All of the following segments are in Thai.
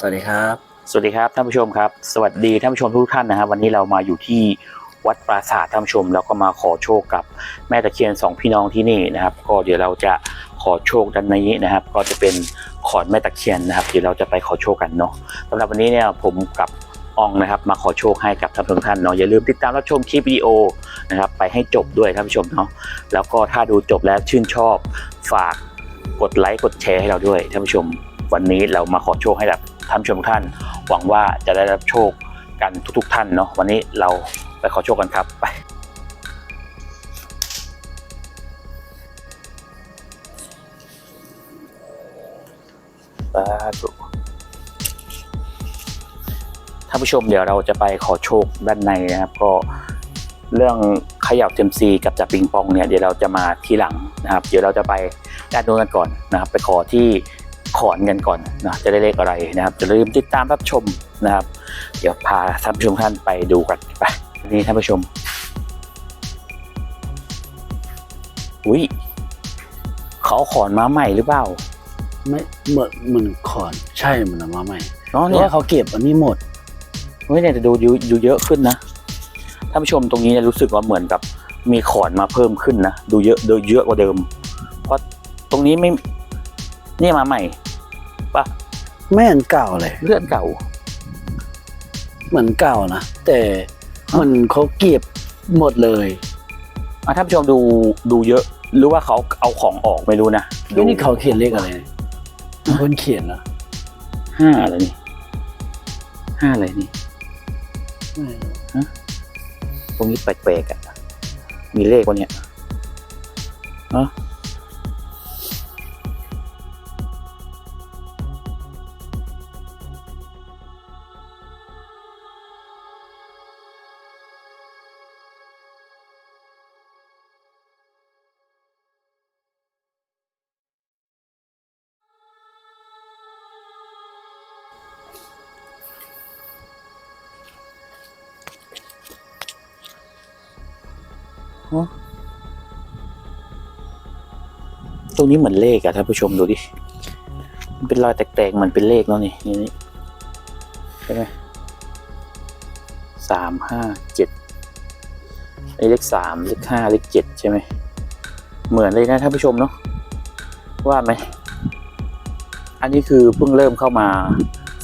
สวัสดีครับ สวัสดีครับท่านผู้ชมครับ สวัสดีท่านผู้ชมทุกท่านนะครับวันนี้เรามาอยู่ที่วัดปราสาทท่านผู้ชมแล้วก็มาขอโชคกับแม่ตะเคียนสองพี่น้องที่นี่นะครับ ก็เดี๋ยวเราจะขอโชคด้านนี้นะครับ ก็จะเป็นขอนแม่ตะเคียนนะครับ เดี๋ยวเราจะไปขอโชคกันเนาะสำหรับวันนี้เนี่ยผมกับอองนะครับ มาขอโชคให้กับท่านผู้ชมท่านเนาะอย่าลืมติดตามรับชมคลิปวิดีโอนะครับไปให้จบด้วยท่านผู้ชมเนาะแล้วก็ถ้าดูจบแล้วชื่นชอบฝากกดไลค์กดแชร์ให้เราด้วยท่านผู้ชมวันนี้เรามาขอโชคให้กับ ท่านผู้ชมทุกท่าน หวังว่าจะได้รับโชคกันทุก ๆ ท่านเนาะวันนี้เราไปขอโชคกันครับไปสาธุท่านผู้ชมเดี๋ยวเราจะไปขอโชคด้านในนะครับก็เรื่องเขย่าเทมซีกับจับปิงปองเนี่ยเดี๋ยวเราจะมาทีหลังนะครับ เดี๋ยวเราจะไปด้านโน้นกันก่อนนะครับ ไปขอที่ ขอนกันก่อนนะจะได้เลขอะไรนะครับจะลืมติดตามรับชมนะครับ เดี๋ยวพาท่านผู้ชมท่านไปดูกันไปนี่ท่านผู้ชมอุ้ยเขาเอาขอนมาใหม่หรือเปล่าไม่เหมือนเหมือนขอนใช่เหมือนเอามาใหม่เนาะเพเนี่ราะยว่าเขาเก็บอันนี้หมดเฮ้ยเนี่ยจะดูดูดูเยอะขึ้นนะท่านผู้ชมตรงนี้เนี่ยรู้สึกว่าเหมือนกับมีขอนมาเพิ่มขึ้นนะดูเยอะดูเยอะกว่าเดิม เพราะตรงนี้ไม่ นี่มาใหม่ปะไม่เหมือนเก่าเลยเลือดเก่า เหมือนเก่านะแต่มันเขาเก็บหมดเลยอะท่านผู้ชมดูดูเยอะหรือว่าเขาเอาของออกไม่รู้นะดูนี่เขาเขียนเลขอะไรเนี่ยคนเขียนนะห้าอะไรนี่ห้าอะไรนี่ตรงนี้แปลกๆอะมีเลขวะเนี่ยเนาะ ตรงนี้เหมือนเลขอะท่านผู้ชมดูดิ มันเป็นรอยแตกๆเหมือนเป็นเลขเนาะนี่นี่ใช่ไหมสามห้าเจ็ดเลขสามเลขห้าเลขเจ็ดใช่ไหม เหมือนเลยนะท่านผู้ชมเนาะ ว่าไหม อันนี้คือเพิ่งเริ่มเข้ามา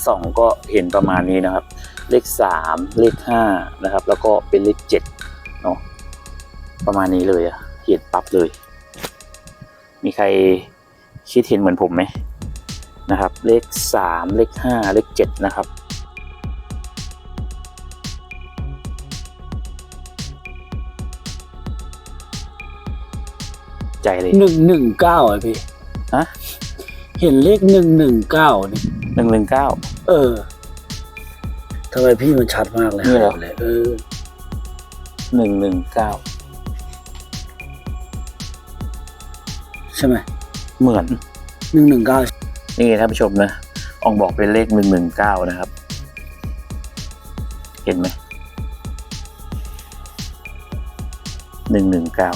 ส่องก็เห็นประมาณนี้นะครับ เลขสามเลขห้านะครับ แล้วก็เป็นเลขเจ็ด ประมาณนี้เลยอะเห็นปั๊บเลย มีใครคิดเห็นเหมือนผมไหมนะครับ เลขสามเลขห้าเลขเจ็ดนะครับใจเลยหนึ่งหนึ่งเก้าอะพี่ฮะเห็นเลขหนึ่งหนึ่งเก้านี่หนึ่งหนึ่งเก้าเออทำไมพี่มันชัดมากเลยนี่เหรอหายไปเลยเออหนึ่งหนึ่งเก้า ช่ไหมเหมือนหนึ่งหนึ่งเก้านี่ท่านผู้ชมนะอองบอกเป็นเลขหนึ่งหนึ่งเก้านะครับ เห็นไหมหนึ่งหนึ่งเก้า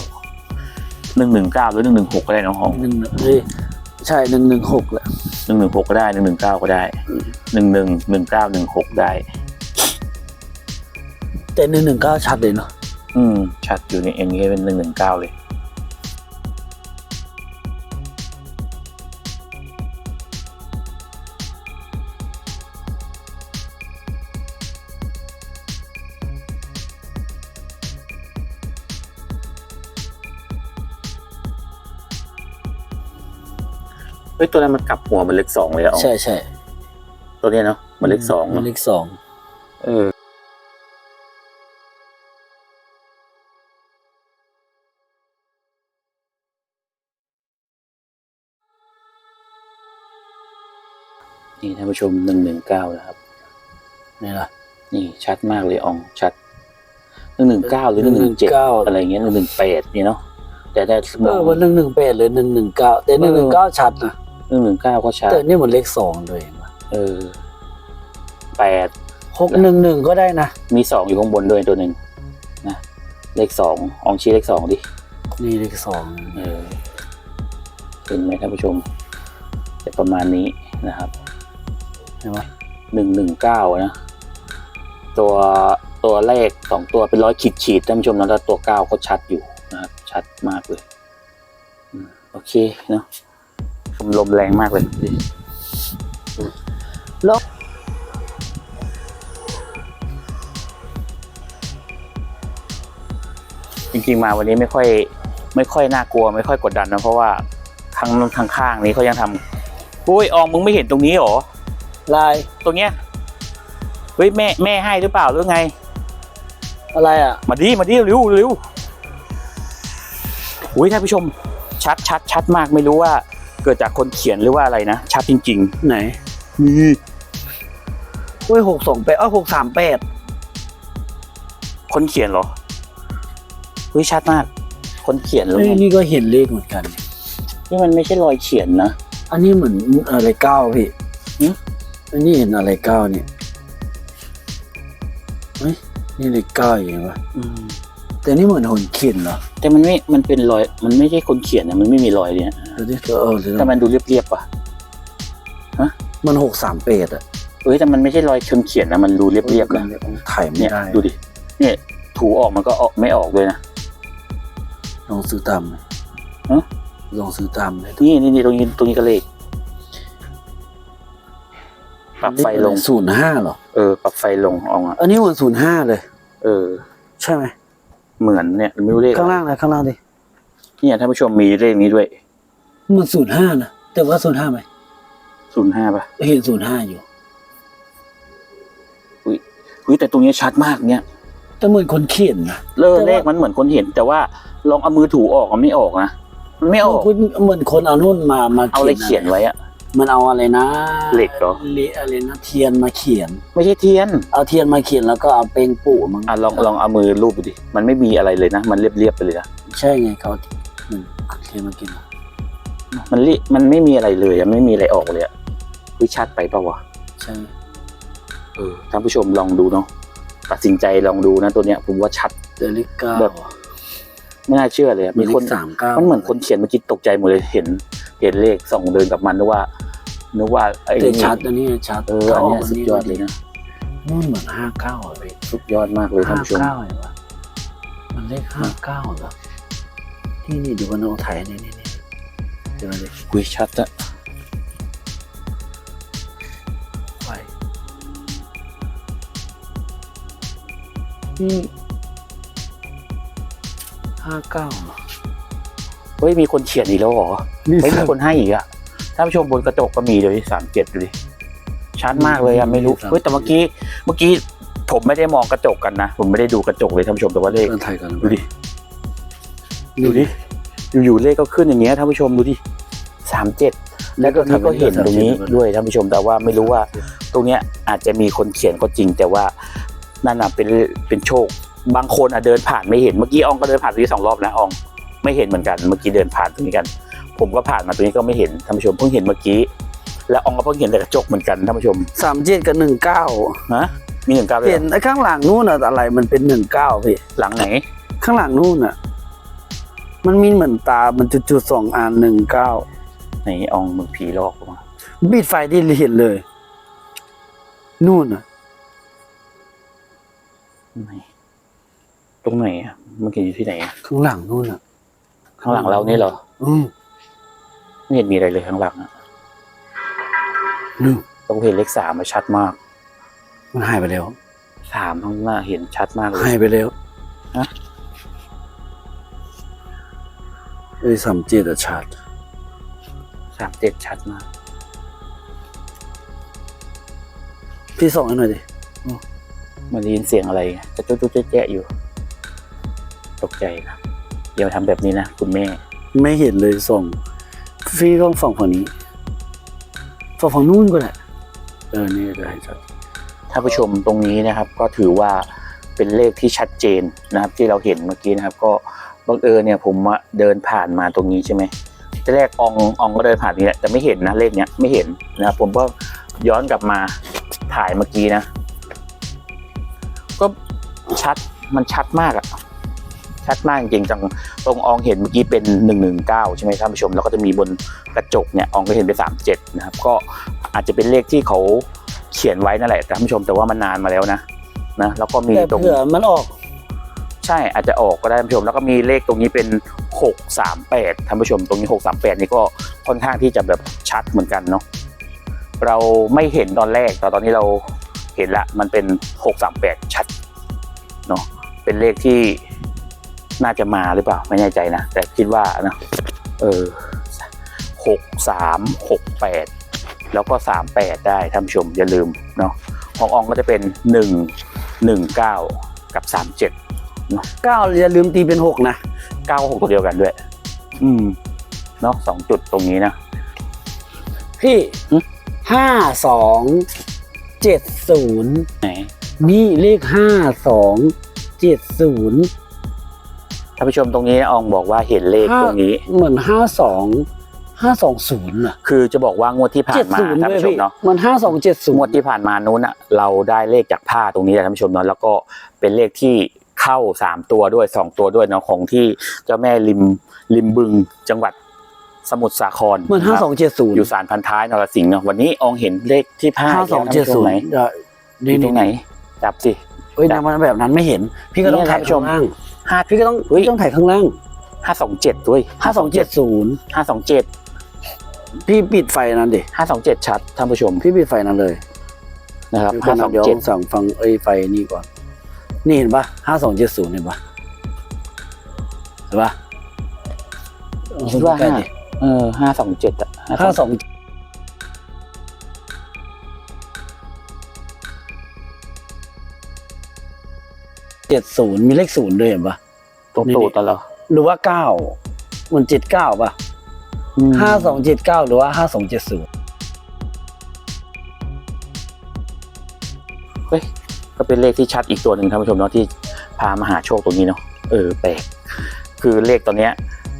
หนึ่งหนึ่งเก้าหรือหนึ่งหนึ่งหกก็ได้น้องหองหนึ่งเฮ้ยใช่หนึ่งหนึ่งหกแหละหนึ่งหนึ่งหกก็ได้หนึ่งหนึ่งเก้าก็ได้หนึ่งหนึ่งหนึ่งเก้าหนึ่งหกได้ แต่หนึ่งหนึ่งเก้าชัดเลยเนาะอืมชัดอยู่ในเอ็นนี้เป็นหนึ่งหนึ่งเก้าเลย เฮ้ยตัวนั้นมันกลับหัวมันเลขสองเลยอะอ๋อใช่ใช่ตัวเนี้ยเนาะมันเลขสองมัเนาะนเลขสองเออนี่ท่านผู้ชมหนึ่งหนึ่งเก้านะครับนี่ล่ะนี่ชัดมากเลยอองชัดหนึ่งหนึ่งเก้าหรือหนึ่งหนึ่งเจ็ด119อะไรเงี้ยหนึ่งหนึ่งแปดนี่เนาะแต่ได้สมเอองอวันหนึ่งหนึ่งแปดหรือหนึ่งหนึ่งเก้าแต่หนึ่งหนึ่งเก้าชัดนะ หนึ่งหนึ่งเก้าก็ชัดแต่นี่เหมือนเลขสองด้วยเองว่ะเออแปดหกหนึ่งหนึ่งก็ได้นะ มีสองอยู่ข้างบนด้วยตัวหนึ่งนะเลขสองอองชี้เลขสองดินี่เลขสองเออเห็นไหมท่านผู้ชมจะประมาณนี้นะครับเห็นไหมหนึ่งหนึ่งเก้านะ ตัวตัวเลขสองตัวเป็นร้อยขีดขีดๆท่านผู้ชมนะแล้วตัวเก้าก็ชัดอยู่นะครับชัดมากเลยอืมโอเคเนาะ ลมลมแรงมากเลยดิแล้วจริงๆมาวันนี้ไม่ค่อย ไม่ค่อยน่ากลัวไม่ค่อยกดดันนะเพราะว่าข้างข้างข้างๆนี้เขายังทำอุ้ยอองมึงไม่เห็นตรงนี้หรอลายตรงเนี้ยเฮ้ยแม่แม่ให้หรือเปล่าหรือไง อะไรอะ มาดิมาดิเร็วเร็วอุ้ยท่านผู้ชม ชัดชัดชัดมากไม่รู้ว่าเกิดจากคนเขียนหรือว่าอะไรนะชัดจริงไหนๆนี่เว้ยหกสองแปดเอ้าหกสามแปดคนเขียนเหรอเฮ้ยชัดมาก คนเขียนหรือเฮ้ยไงนี่ก็เห็นเลขเหมือนกัน นี่มันไม่ใช่รอยเขียนนะอันนี้เหมือนอะไรเก้าพี่หึ อันนี้เห็นอะไรเก้าเนี่ยเฮ้ยนี่เลขเก้าอย่างไงวะอืม แต่นี่เหมือนหนเขียนเหรอแต่มันไม่ มันเป็นรอย มันไม่ใช่คนเขียนนะมันไม่มีรอยเนี่ยดูดิเออเดี๋ยวแต่มันดูเรียบๆป่ะมันหกสามแปดอะเอ้ยแต่มันไม่ใช่รอยคนเขียนนะมันดูเรียบๆนะถ่ายไม่เนี่ยได้ดูดิเนี่ยถูออกมันก็ออกไม่ออกเลยนะ ลองซื้อตามไหมฮะ ลองซื้อตามเลยนี่นี่นี่ตรงนี้ตรงนี้ก็เลขปรับไฟลงศูนย์ห้าเหรอ เออ ปรับไฟลงออกอะอันนี้เหมือนศูนย์ห้าเลย เออ ใช่ไหม เหมือนเนี่ยไม่รู้เลขข้างล่างเลยข้างล่างดิเนี่ยท่านผู้ชมมีเลขนี้ด้วยเหมือนศูนย์ห้านะแต่ว่าศูนย์ห้าไหมศูนย์ห้าป่ะเห็นศูนย์ห้าอยู่อุ้ยแต่ตรงนี้ชัดมากเนี่ยแต่เหมือนคนเขียนนะเลขแต่ว่าเลขมันเหมือนคนเห็น แต่ว่าลองเอามือถูออกมันไม่ออกนะมันไม่ออกเหมือนคนเอานุ่นมามาเอาอะไรเขียนไว้อะ มันเอาอะไรนะเหล็กเหรอเหล็กอะไรนะเทียนมาเขียน ไม่ใช่เทียน เอาเทียนมาเขียนแล้วก็เอาเปงปู่มั้งอะลองลองเอามือรูปดูดิ มันไม่มีอะไรเลยนะ มันเรียบๆไปเลยนะ ใช่ไงเขามันเทียนมากินมันเรียมันไม่มีอะไรเลยอะไม่มีอะไรออกเลยอะวิชัดไปเปล่าวะใช่เออท่านผู้ชมลองดูเนาะตัดสินใจลองดูนะตัวเนี้ย ผมว่าชัด เดลิก้าแบบ ไม่น่าเชื่อเลยอะมีมีคคนนสามเก้ามันเหมือนคนเขียนเมื่อกี้ตกใจหมดเลยเห็น เห็นเลขส่องเดินกับมันนึกว่านึกว่าไอ้แต่นี่ชัดอันนี้ชัดเอออันเนี้ยสุดยอดเลยนะนู่นเหมือนห้าเก้าเลยสุดยอดมากเลยท่านห้าผู้ชมเก้าเหรอวะมันเลขห้าเก้าเหรอที่นี่ดูกันเอาไทยนี่นี่นี่เดี๋ยวมาดิคุยชัดอะไปนี่ห้าเก้าเหรอ เฮ้ยมีคนเขียนอีกแล้วเหรอเฮ้ยมีคนให้อีกอะท่านผู้ชมบนกระจกก็มีเลยสามเจ็ดดูดิชัดมากเลยอะไม่รู้เฮ้ยแต่เมื่อกี้เมื่อกี้ผมไม่ได้มองกระจกกันนะผมไม่ได้ดูกระจกเลยท่านผู้ชมแต่ว่าเลขเพื่อนไทยกันดูดิดูดิอยู่ๆเลขก็ขึ้นอย่างเงี้ยท่านผู้ชมดูดิสามเจ็ดแล้วก็นี่ก็เห็นตรงนี้ด้วยท่านผู้ชมแต่ว่าไม่รู้ว่า ตรงเนี้ยอาจจะมีคนเขียนก็จริง แต่ว่านั่นน่ะเป็นเป็นโชค บางคนอะเดินผ่านไม่เห็นเมื่อกี้อองก็เดินผ่านตรงนี้สองรอบนะออง ไม่เห็นเหมือนกันเมื่อกี้เดินผ่านตรงนี้กัน ผมก็ผ่านมาตรงนี้ก็ไม่เห็นท่านผู้ชมเพิ่งเห็นเมื่อกี้และอองก็เพิ่งเห็นแต่กระจกเหมือนกันท่านผู้ชมสามเจ็ดกับหนึ่งเก้านะมีหนึ่งเก้าเลยเห็นไอ้ข้างหลังนู่นอะอะไรมันเป็นหนึ่งเก้าพี่หลังไหน ข้างหลังนู่นอะมันมีเหมือนตา มันจุดๆสองอันหนึ่งเก้าไหนอองมึงผีหลอกมาบิดไฟที่เห็นเลย นู่นอะไหนตรงไหนอะเมื่อกี้อยู่ที่ไหนอะข้างหลังนู่นอะ ข้างหลังเรานี่เหรออืมไม่เห็นมีอะไรเลยข้างหลังอะนู่นต้องเห็นเลขสามมาชัดมาก มันหายไปแล้วสามข้างหน้าเห็นชัดมากเลยหายไปแล้วฮะเอ้ยสามเจ็ดอะชัดสามเจ็ดชัดมาก พี่ส่องให้หน่อยดิมันได้ยินเสียงอะไรจะจุ๊จุ๊แจ๊ะๆอยู่ ตกใจครับ อย่ามาทำแบบนี้นะคุณแม่ ไม่เห็นเลยส่องพี่ต้องส่องฝั่งนี้ส่องฝั่งนู่นก็ได้เออนี่ก็ให้ชัดถ้าผู้ชมตรงนี้นะครับ ก็ถือว่าเป็นเลขที่ชัดเจนนะครับ ที่เราเห็นเมื่อกี้นะครับ ก็บังเอิญเนี่ยผมอะเดินผ่านมาตรงนี้ใช่ไหมแต่แรกอองอองก็เดินผ่านนี่แหละแต่ไม่เห็นนะเลขเนี้ยไม่เห็นนะครับ ผมก็ย้อนกลับมาถ่ายเมื่อกี้นะ ก็ชัดมันชัดมากอะ ชัดมากจริงๆจังตรงอองเห็นเมื่อกี้เป็นหนึ่งหนึ่งเก้าใช่ไหมท่านผู้ชม แล้วก็จะมีบนกระจกเนี่ยอองก็เห็นเป็นสามเจ็ดนะครับ ก็อาจจะเป็นเลขที่เขาเขียนไว้นั่นแหละท่านผู้ชมแต่ว่ามันนานมาแล้วนะนะแล้วก็มีแต่ตรงเผื่อมันออก ใช่อาจจะออกก็ได้ท่านผู้ชม แล้วก็มีเลขตรงนี้เป็นหกสามแปดท่านผู้ชม ตรงนี้หกสามแปดนี่ก็ค่อนข้างที่จะแบบชัดเหมือนกันเนาะเราไม่เห็นตอนแรกแต่ตอนนี้เราเห็นละมันเป็นหกสามแปดชัดเนาะเป็นเลขที่ น่าจะมาหรือเปล่า ไม่แน่ใจนะ แต่คิดว่านะเออหกสามหกแปดแล้วก็สามแปดได้ท่านผู้ชมอย่าลืมเนาะของอองก็จะเป็นหนึ่งหนึ่งเก้ากับสามเจ็ดเก้าอย่าลืมตีเป็นหกนะเก้าหกตัวเดียวกันด้วย อืมเนาะสองจุดตรงนี้นะ พี่หึห้าสองเจ็ดศูนย์ไหนนี่เลขห้าสองเจ็ดศูนย์ ท่านผู้ชมตรงนี้อองบอกว่าเห็นเลขตรงนี้ เหมือนห้าสองห้าสองศูนย์อะคือจะบอกว่างวดที่ผ่าเจ็นดมาศูนย์ท่านด้วยผู้ชมพี่เนาะมันห้าสองเจ็ดศูงนวดย์ที่ผ่านมานู้นอะเราได้เลขจากผ้าตรงนี้แหละท่านผู้ชมเนาะแล้วก็เป็นเลขที่เข้าสามตัวด้วยสองตัวด้วยเนาะของที่เจ้าแม่ริมริมบึงจังหวัดสมุทรสาครเหมือนห้าสองเจ็ดศูนย์อยู่สารพันท้ายนรสิงห์เนาะวันนี้อองเห็นเลขที่ผ้าห้าสองเจ็ดศูนย์ไหนนี่อยู่ตรงไหนจับสิ เอ้ยนะมันแบบนั้นไม่เห็น พี่ก็ต้องนี่ถ่ายท่านผู้ชข้ามงล่างห้าพี่ก็ต้องเฮ้ยพี่ต้องถ่ายข้างล่างห้าสองเจ็ดด้วยห้าสองเจ็ดศูนย์ห้าสองเจ็ดพี่ปิดไฟนั้นดิห้าสองเจ็ดชัดท่านผู้ชม พี่ปิดไฟนั้นเลยนะครับเดี๋ยวห้าก่สออนงเดี๋ยวเจ็ดสั่งฟังไอ้ไฟนี่ก่อน นี่เห็นปะห้าสองเจ็ดศูนย์เห็นปะเห็นปะคิดว่าใกล้ห้าดิเออห้าสองเจ็ดอะห้าสอง เจ็ดศูนย์มีเลขศูนย์ด้วยเห็นปะตัวตูดตลอดหรือว่าเก้ามันเจ็ดเก้าปะห้าสองเจ็ดเก้าหรือว่าห้าสองเจ็ดศูนย์เฮ้ยก็เป็นเลขที่ชัดอีกตัวหนึ่งท่านผู้ชมเนาะที่พามาหาโชคตรงนี้เนาะเออแปลกคือเลขตัวเนี้ย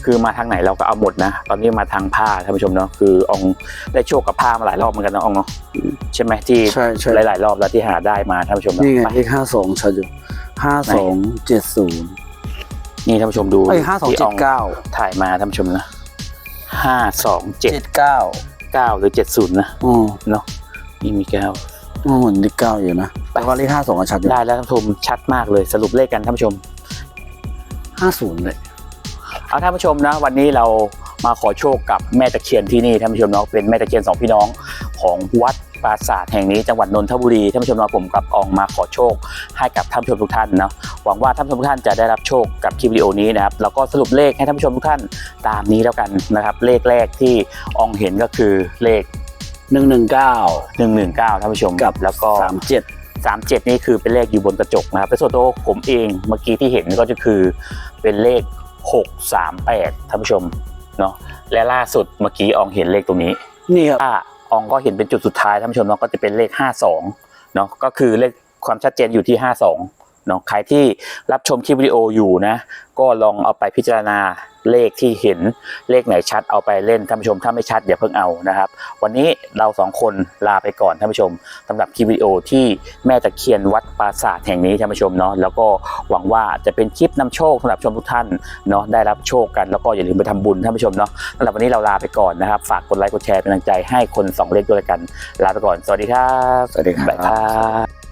คือมาทางไหนเราก็เอาหมดนะ ตอนนี้มาทางผ้าท่านผู้ชมเนาะคืออองได้โชคกับผ้ามาหลายรอบเหมือนกันนะอองเนาะใช่ไหมที่ใช่ใช่หลายๆรอบแล้วที่หาได้มาท่านผู้ชมเนาะนี่ไงไปเลขห้าสองชัดอยู่ ห้าสองเจ็ดศูนย์นี่ท่านผู้ชมดูไอ้ห้าสองที่เจ็ดเก้าถ่ายมาท่านผู้ชมนะห้าสองเจ็ดเจ็ดเก้าเก้าหรือเจ็ดศูนย์นะอ๋อเนาะนี่มีเก้าอ๋อเหมือนเลขเก้าอยู่นะแต่ว่าเลขห้าสองชัดอยู่ได้แล้วท่านผู้ชมชัดมากเลยสรุปเลขกันท่านผู้ชมห้าศูนย์เลยเอาท่านผู้ชมนะ วันนี้เรามาขอโชคกับแม่ตะเคียนที่นี่ท่านผู้ชมเนาะเป็นแม่ตะเคียนสองพี่น้องของวัดปราสาทแห่งนี้จังหวัดนนทบุรีท่านผู้ชมเนาะผมกับอองมาขอโชค ให้กับท่านผู้ชมทุกท่านเนาะหวังว่าท่านผู้ชมทุกท่านจะได้รับโชคกับคลิปวิดีโอนี้นะครับแล้วก็สรุปเลขให้ท่านผู้ชมทุกท่านตามนี้แล้วกันนะครับ เลขแรกที่อองเห็นก็คือเลขหนึ่งหนึ่งเก้า119ท่านผู้ชมกับแล้วก็สามเจ็ดสามเจ็ดนี่คือเป็นเลขอยู่บนกระจกนะครับเป็นส่วนตัวผมเองเมื่อกี้ที่เห็นก็จะคือเป็นเลขหกสามแปดท่านผู้ชมเนาะและล่าสุดเมื่อกี้อองเห็นเลขตรงนี้นี่ครับถ้าอองก็เห็นเป็นจุดสุดท้ายท่านผู้ชมเนาะก็จะเป็นเลขห้าสองเนาะก็คือเลข ความชัดเจนอยู่ที่ห้าสองเนาะใครที่รับชมคลิปวิดีโออยู่นะ ก็ลองเอาไปพิจารณาเลขที่เห็นเลขไหนชัดเอาไปเล่นท่านผู้ชมถ้าไม่ชัดอย่าเพิ่งเอานะครับ วันนี้เราสองคนลาไปก่อนท่านผู้ชมสำหรับคลิปวิดีโอที่แม่ตะเคียนวัดปราสาทแห่งนี้ท่านผู้ชมเนาะแล้วก็หวังว่าจะเป็นคลิปนำโชคสำหรับชมทุกท่านเนาะได้รับโชคกันแล้วก็อย่าลืมไปทำบุญท่านผู้ชมเนาะสำหรับวันนี้เราลาไปก่อนนะครับ ฝากกดไลค์กดแชร์เป็นกำลังใจให้คนสองเลขด้วยกัน ลาไปก่อน สวัสดีครับสวัสดีครับบ๊ายบาย